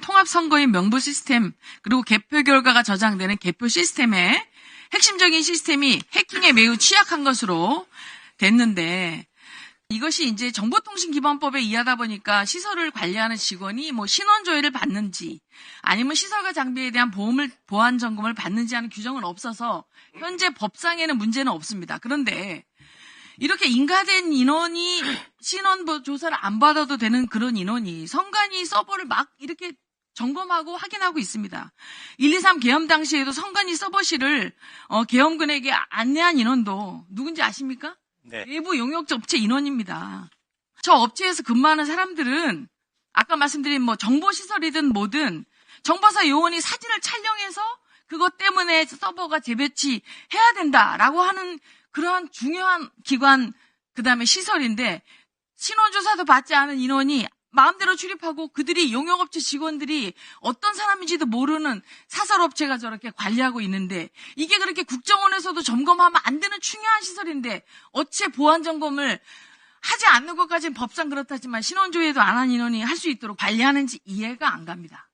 통합선거인 명부 시스템 그리고 개표 결과가 저장되는 개표 시스템의 핵심적인 시스템이 해킹에 매우 취약한 것으로 됐는데 이것이 이제 정보통신기본법에 의하다 보니까 시설을 관리하는 직원이 뭐 신원 조회를 받는지 아니면 시설과 장비에 대한 보험을 보안 점검을 받는지 하는 규정은 없어서 현재 법상에는 문제는 없습니다. 그런데 이렇게 인가된 인원이 신원 보- 조사를 안 받아도 되는 그런 인원이 선관위 서버를 막 이렇게 점검하고 확인하고 있습니다. 123 계엄 당시에도 선관위 서버실을 어, 계엄군에게 안내한 인원도 누군지 아십니까? 네. 외부 용역 업체 인원입니다. 저 업체에서 근무하는 사람들은 아까 말씀드린 뭐 정보시설이든 뭐든 정보사 요원이 사진을 촬영해서 그것 때문에 서버가 재배치해야 된다라고 하는 그러한 중요한 기관 그 다음에 시설인데 신원조사도 받지 않은 인원이 마음대로 출입하고 그들이 용역업체 직원들이 어떤 사람인지도 모르는 사설업체가 저렇게 관리하고 있는데 이게 그렇게 국정원에서도 점검하면 안 되는 중요한 시설인데 어째 보안 점검을 하지 않는 것까지는 법상 그렇다지만 신원조회도 안 한 인원이 할 수 있도록 관리하는지 이해가 안 갑니다.